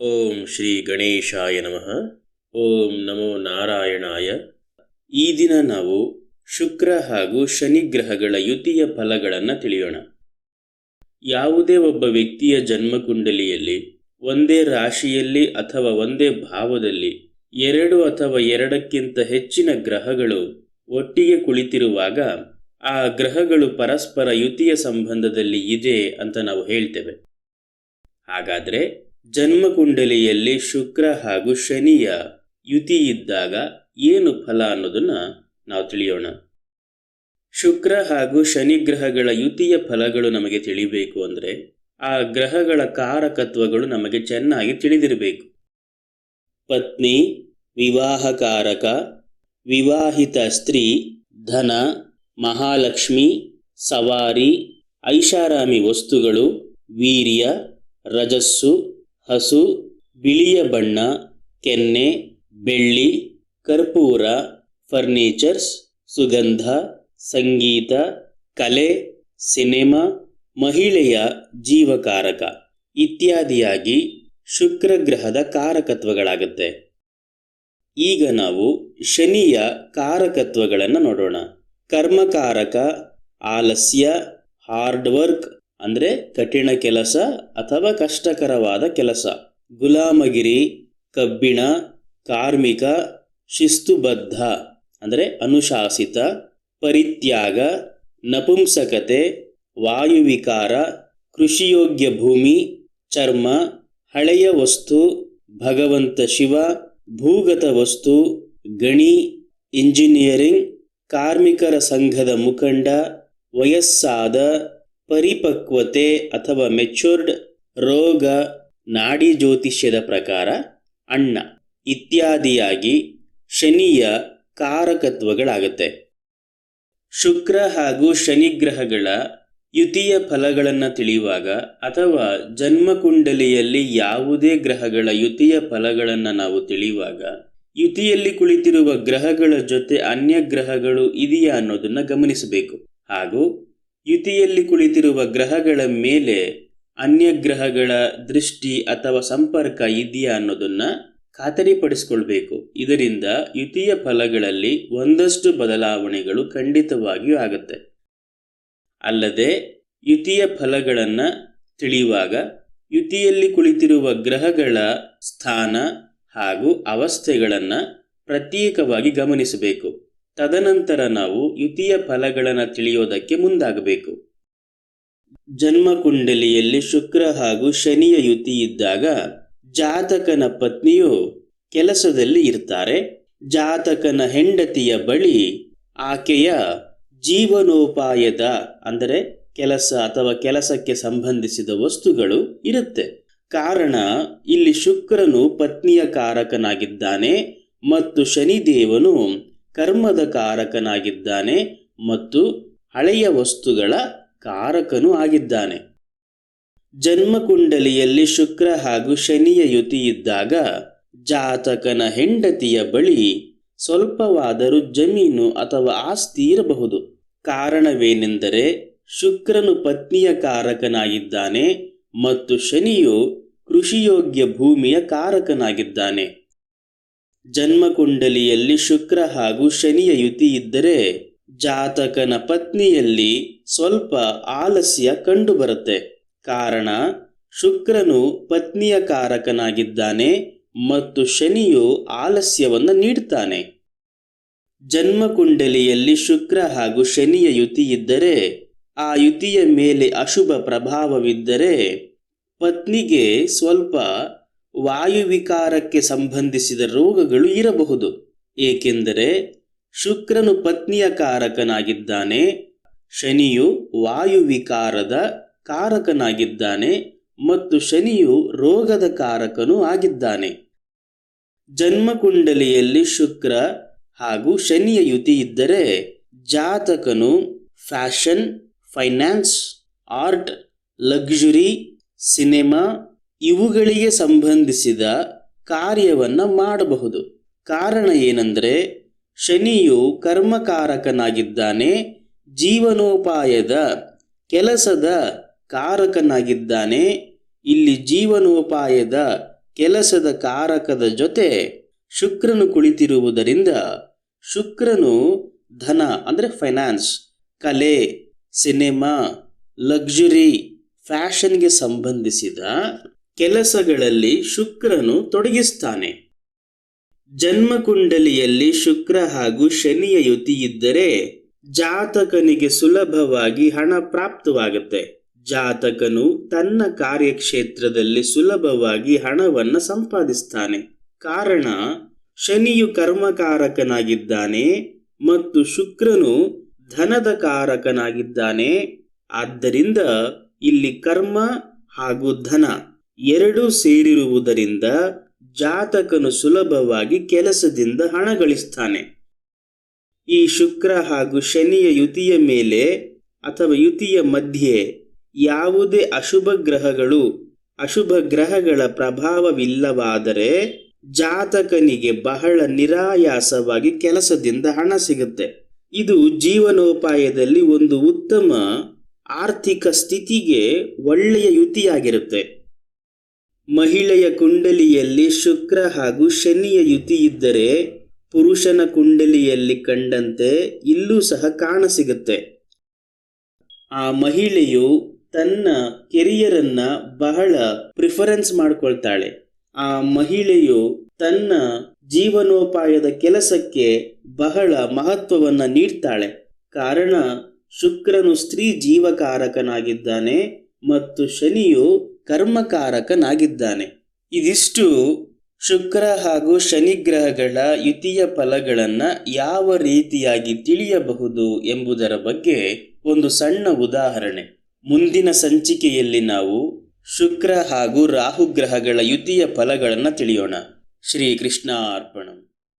ಓಂ ಶ್ರೀ ಗಣೇಶಾಯ ನಮಃ. ಓಂ ನಮೋ ನಾರಾಯಣಾಯ. ಈ ದಿನ ನಾವು ಶುಕ್ರ ಹಾಗೂ ಶನಿ ಗ್ರಹಗಳ ಯುತಿಯ ಫಲಗಳನ್ನು ತಿಳಿಯೋಣ. ಯಾವುದೇ ಒಬ್ಬ ವ್ಯಕ್ತಿಯ ಜನ್ಮಕುಂಡಲಿಯಲ್ಲಿ, ಒಂದೇ ರಾಶಿಯಲ್ಲಿ ಅಥವಾ ಒಂದೇ ಭಾವದಲ್ಲಿ, ಎರಡು ಅಥವಾ ಎರಡಕ್ಕಿಂತ ಹೆಚ್ಚಿನ ಗ್ರಹಗಳು ಒಟ್ಟಿಗೆ ಕುಳಿತಿರುವಾಗ, ಆ ಗ್ರಹಗಳು ಪರಸ್ಪರ ಯುತಿಯ ಸಂಬಂಧದಲ್ಲಿ ಇದೆ ಅಂತ ನಾವು ಹೇಳ್ತೇವೆ. ಹಾಗಾದ್ರೆ ಜನ್ಮಕುಂಡಲಿಯಲ್ಲಿ ಶುಕ್ರ ಹಾಗೂ ಶನಿಯ ಯುತಿ ಇದ್ದಾಗ ಏನು ಫಲ ಅನ್ನೋದನ್ನ ನಾವು ತಿಳಿಯೋಣ. ಶುಕ್ರ ಹಾಗೂ ಶನಿ ಗ್ರಹಗಳ ಯುತಿಯ ಫಲಗಳು ನಮಗೆ ತಿಳಿಬೇಕು ಅಂದರೆ ಆ ಗ್ರಹಗಳ ಕಾರಕತ್ವಗಳು ನಮಗೆ ಚೆನ್ನಾಗಿ ತಿಳಿದಿರಬೇಕು. ಪತ್ನಿ, ವಿವಾಹಕಾರಕ, ವಿವಾಹಿತ ಸ್ತ್ರೀ, ಧನ, ಮಹಾಲಕ್ಷ್ಮಿ, ಸವಾರಿ, ಐಷಾರಾಮಿ ವಸ್ತುಗಳು, ವೀರ್ಯ, ರಜಸ್ಸು ಹಸು, ಬಿಳಿಯ ಬಣ್ಣ, ಕೆನ್ನೆ, ಬೆಳ್ಳಿ, ಕರ್ಪೂರ, ಫರ್ನಿಚರ್ಸ್, ಸುಗಂಧ, ಸಂಗೀತ, ಕಲೆ, ಸಿನೆಮಾ, ಮಹಿಳೆಯ ಜೀವಕಾರಕ ಇತ್ಯಾದಿಯಾಗಿ ಶುಕ್ರ ಗ್ರಹದ ಕಾರಕತ್ವಗಳಾಗುತ್ತೆ. ಈಗ ನಾವು ಶನಿಯ ಕಾರಕತ್ವಗಳನ್ನು ನೋಡೋಣ. ಕರ್ಮಕಾರಕ, ಆಲಸ್ಯ, ಹಾರ್ಡ್ ವರ್ಕ್ ಅಂದರೆ ಕಠಿಣ ಕೆಲಸ ಅಥವಾ ಕಷ್ಟಕರವಾದ ಕೆಲಸ. ಗುಲಾಮಗಿರಿ, ಕಬ್ಬಿಣ, ಕಾರ್ಮಿಕ, ಶಿಸ್ತುಬದ್ಧ, ಅಂದರೆ ಅನುಶಾಸಿತ, ಪರಿತ್ಯಾಗ, ನಪುಂಸಕತೆ, ವಾಯುವಿಕಾರ, ಕೃಷಿಯೋಗ್ಯ ಭೂಮಿ, ಚರ್ಮ, ಹಳೆಯ ವಸ್ತು, ಭಗವಂತ ಶಿವ, ಭೂಗತ ವಸ್ತು, ಗಣಿ, ಇಂಜಿನಿಯರಿಂಗ್, ಕಾರ್ಮಿಕರ ಸಂಘದ ಮುಖಂಡ, ವಯಸ್ಸಾದ ಪರಿಪಕ್ವತೆ ಅಥವಾ ಮೆಚೂರ್ಡ್ ರೋಗ ನಾಡಿ ಜ್ಯೋತಿಷ್ಯದ ಪ್ರಕಾರ ಅಣ್ಣ ಇತ್ಯಾದಿಯಾಗಿ ಶನಿಯ ಕಾರಕತ್ವಗಳಾಗುತ್ತೆ. ಶುಕ್ರ ಹಾಗೂ ಶನಿ ಗ್ರಹಗಳ ಯುತಿಯ ಫಲಗಳನ್ನು ತಿಳಿಯುವಾಗ ಅಥವಾ ಜನ್ಮಕುಂಡಲಿಯಲ್ಲಿ ಯಾವುದೇ ಗ್ರಹಗಳ ಯುತಿಯ ಫಲಗಳನ್ನು ನಾವು ತಿಳಿಯುವಾಗ ಯುತಿಯಲ್ಲಿ ಕುಳಿತಿರುವ ಗ್ರಹಗಳ ಜೊತೆ ಅನ್ಯ ಗ್ರಹಗಳು ಇದೆಯಾ ಅನ್ನೋದನ್ನು ಗಮನಿಸಬೇಕು. ಹಾಗೂ ಯುತಿಯಲ್ಲಿ ಕುಳಿತಿರುವ ಗ್ರಹಗಳ ಮೇಲೆ ಅನ್ಯ ಗ್ರಹಗಳ ದೃಷ್ಟಿ ಅಥವಾ ಸಂಪರ್ಕ ಇದೆಯಾ ಅನ್ನೋದನ್ನ ಖಾತರಿಪಡಿಸಿಕೊಳ್ಬೇಕು. ಇದರಿಂದ ಯುತಿಯ ಫಲಗಳಲ್ಲಿ ಒಂದಷ್ಟು ಬದಲಾವಣೆಗಳು ಖಂಡಿತವಾಗಿಯೂ ಆಗುತ್ತೆ. ಅಲ್ಲದೆ ಯುತಿಯ ಫಲಗಳನ್ನು ತಿಳಿಯುವಾಗ ಯುತಿಯಲ್ಲಿ ಕುಳಿತಿರುವ ಗ್ರಹಗಳ ಸ್ಥಾನ ಹಾಗೂ ಅವಸ್ಥೆಗಳನ್ನು ಪ್ರತ್ಯೇಕವಾಗಿ ಗಮನಿಸಬೇಕು. ತದನಂತರ ನಾವು ಯುತಿಯ ಫಲಗಳನ್ನು ತಿಳಿಯೋದಕ್ಕೆ ಮುಂದಾಗಬೇಕು. ಜನ್ಮ ಕುಂಡಲಿಯಲ್ಲಿ ಶುಕ್ರ ಹಾಗೂ ಶನಿಯ ಯುತಿ ಇದ್ದಾಗ ಜಾತಕನ ಪತ್ನಿಯು ಕೆಲಸದಲ್ಲಿ ಇರ್ತಾರೆ. ಜಾತಕನ ಹೆಂಡತಿಯ ಬಳಿ ಆಕೆಯ ಜೀವನೋಪಾಯದ ಅಂದರೆ ಕೆಲಸ ಅಥವಾ ಕೆಲಸಕ್ಕೆ ಸಂಬಂಧಿಸಿದ ವಸ್ತುಗಳು ಇರುತ್ತೆ. ಕಾರಣ ಇಲ್ಲಿ ಶುಕ್ರನು ಪತ್ನಿಯ ಕಾರಕನಾಗಿದ್ದಾನೆ ಮತ್ತು ಶನಿದೇವನು ಕರ್ಮದ ಕಾರಕನಾಗಿದ್ದಾನೆ ಮತ್ತು ಹಳೆಯ ವಸ್ತುಗಳ ಕಾರಕನೂ ಆಗಿದ್ದಾನೆ. ಜನ್ಮಕುಂಡಲಿಯಲ್ಲಿ ಶುಕ್ರ ಹಾಗೂ ಶನಿಯ ಯುತಿಯಿದ್ದಾಗ ಜಾತಕನ ಹೆಂಡತಿಯ ಬಳಿ ಸ್ವಲ್ಪವಾದರೂ ಜಮೀನು ಅಥವಾ ಆಸ್ತಿ ಇರಬಹುದು. ಕಾರಣವೇನೆಂದರೆ ಶುಕ್ರನು ಪತ್ನಿಯ ಕಾರಕನಾಗಿದ್ದಾನೆ ಮತ್ತು ಶನಿಯು ಕೃಷಿಯೋಗ್ಯ ಭೂಮಿಯ ಕಾರಕನಾಗಿದ್ದಾನೆ. ಜನ್ಮಕುಂಡಲಿಯಲ್ಲಿ ಶುಕ್ರ ಹಾಗೂ ಶನಿಯ ಯುತಿ ಇದ್ದರೆ ಜಾತಕನ ಪತ್ನಿಯಲ್ಲಿ ಸ್ವಲ್ಪ ಆಲಸ್ಯ ಕಂಡುಬರುತ್ತೆ. ಕಾರಣ, ಶುಕ್ರನು ಪತ್ನಿಯ ಕಾರಕನಾಗಿದ್ದಾನೆ ಮತ್ತು ಶನಿಯು ಆಲಸ್ಯವನ್ನು ನೀಡ್ತಾನೆ. ಜನ್ಮಕುಂಡಲಿಯಲ್ಲಿ ಶುಕ್ರ ಹಾಗೂ ಶನಿಯ ಯುತಿ ಇದ್ದರೆ ಆ ಯುತಿಯ ಮೇಲೆ ಅಶುಭ ಪ್ರಭಾವವಿದ್ದರೆ ಪತ್ನಿಗೆ ಸ್ವಲ್ಪ ವಾಯುವಿಕಾರಕ್ಕೆ ಸಂಬಂಧಿಸಿದ ರೋಗಗಳು ಇರಬಹುದು. ಏಕೆಂದರೆ ಶುಕ್ರನು ಪತ್ನಿಯ ಕಾರಕನಾಗಿದ್ದಾನೆ, ಶನಿಯು ವಾಯುವಿಕಾರದ ಕಾರಕನಾಗಿದ್ದಾನೆ ಮತ್ತು ಶನಿಯು ರೋಗದ ಕಾರಕನೂ ಆಗಿದ್ದಾನೆ. ಜನ್ಮಕುಂಡಲಿಯಲ್ಲಿ ಶುಕ್ರ ಹಾಗೂ ಶನಿಯ ಯುತಿ ಇದ್ದರೆ ಜಾತಕನು fashion, finance, art, luxury, cinema ಇವುಗಳಿಗೆ ಸಂಬಂಧಿಸಿದ ಕಾರ್ಯವನ್ನು ಮಾಡಬಹುದು. ಕಾರಣ ಏನೆಂದರೆ, ಶನಿಯು ಕರ್ಮಕಾರಕನಾಗಿದ್ದಾನೆ, ಜೀವನೋಪಾಯದ ಕೆಲಸದ ಕಾರಕನಾಗಿದ್ದಾನೆ, ಇಲ್ಲಿ ಜೀವನೋಪಾಯದ ಕೆಲಸದ ಕಾರಕದ ಜೊತೆ ಶುಕ್ರನು ಕುಳಿತಿರುವುದರಿಂದ ಶುಕ್ರನು ಧನ, ಅಂದರೆ ಫೈನಾನ್ಸ್ ಕಲೆ ಸಿನಿಮಾ ಲಕ್ಸುರಿ ಫ್ಯಾಷನ್ಗೆ ಸಂಬಂಧಿಸಿದ ಕೆಲಸಗಳಲ್ಲಿ ಶುಕ್ರನು ತೊಡಗಿಸ್ತಾನೆ. ಜನ್ಮಕುಂಡಲಿಯಲ್ಲಿ ಶುಕ್ರ ಹಾಗೂ ಶನಿಯ ಯುತಿ ಇದ್ದರೆ ಜಾತಕನಿಗೆ ಸುಲಭವಾಗಿ ಹಣ ಪ್ರಾಪ್ತವಾಗುತ್ತೆ. ಜಾತಕನು ತನ್ನ ಕಾರ್ಯಕ್ಷೇತ್ರದಲ್ಲಿ ಸುಲಭವಾಗಿ ಹಣವನ್ನು ಸಂಪಾದಿಸ್ತಾನೆ. ಕಾರಣ, ಶನಿಯು ಕರ್ಮಕಾರಕನಾಗಿದ್ದಾನೆ ಮತ್ತು ಶುಕ್ರನು ಧನದ ಕಾರಕನಾಗಿದ್ದಾನೆ. ಆದ್ದರಿಂದ ಇಲ್ಲಿ ಕರ್ಮ ಹಾಗೂ ಧನ ಎರಡೂ ಸೇರಿರುವುದರಿಂದ ಜಾತಕನು ಸುಲಭವಾಗಿ ಕೆಲಸದಿಂದ ಹಣ ಗಳಿಸ್ತಾನೆ ಈ ಶುಕ್ರ ಹಾಗೂ ಶನಿಯ ಯುತಿಯ ಮೇಲೆ ಅಥವಾ ಯುತಿಯ ಮಧ್ಯೆ ಯಾವುದೇ ಅಶುಭ ಗ್ರಹಗಳು, ಅಶುಭ ಗ್ರಹಗಳ ಪ್ರಭಾವವಿಲ್ಲವಾದರೆ ಜಾತಕನಿಗೆ ಬಹಳ ನಿರಾಯಾಸವಾಗಿ ಕೆಲಸದಿಂದ ಹಣ ಸಿಗುತ್ತೆ. ಇದು ಜೀವನೋಪಾಯದಲ್ಲಿ ಒಂದು ಉತ್ತಮ ಆರ್ಥಿಕ ಸ್ಥಿತಿಗೆ ಒಳ್ಳೆಯ ಯುತಿಯಾಗಿರುತ್ತೆ. ಮಹಿಳೆಯ ಕುಂಡಲಿಯಲ್ಲಿ ಶುಕ್ರ ಹಾಗೂ ಶನಿಯ ಯುತಿ ಇದ್ದರೆ ಪುರುಷನ ಕುಂಡಲಿಯಲ್ಲಿ ಕಂಡಂತೆ ಇಲ್ಲೂ ಸಹ ಕಾಣಸಿಗುತ್ತೆ ಆ ಮಹಿಳೆಯು ತನ್ನ ಕೆರಿಯರನ್ನ ಬಹಳ ಪ್ರಿಫರೆನ್ಸ್ ಮಾಡ್ಕೊಳ್ತಾಳೆ. ಆ ಮಹಿಳೆಯು ತನ್ನ ಜೀವನೋಪಾಯದ ಕೆಲಸಕ್ಕೆ ಬಹಳ ಮಹತ್ವವನ್ನ ನೀಡ್ತಾಳೆ. ಕಾರಣ ಶುಕ್ರನು ಸ್ತ್ರೀ ಜೀವಕಾರಕನಾಗಿದ್ದಾನೆ ಮತ್ತು ಶನಿಯು ಕರ್ಮಕಾರಕನಾಗಿದ್ದಾನೆ. ಇದಿಷ್ಟು ಶುಕ್ರ ಹಾಗೂ ಶನಿ ಗ್ರಹಗಳ ಯುತಿಯ ಫಲಗಳನ್ನ ಯಾವ ರೀತಿಯಾಗಿ ತಿಳಿಯಬಹುದು ಎಂಬುದರ ಬಗ್ಗೆ ಒಂದು ಸಣ್ಣ ಉದಾಹರಣೆ. ಮುಂದಿನ ಸಂಚಿಕೆಯಲ್ಲಿ ನಾವು ಶುಕ್ರ ಹಾಗೂ ರಾಹು ಗ್ರಹಗಳ ಯುತಿಯ ಫಲಗಳನ್ನು ತಿಳಿಯೋಣ. ಶ್ರೀ ಕೃಷ್ಣ ಅರ್ಪಣಂ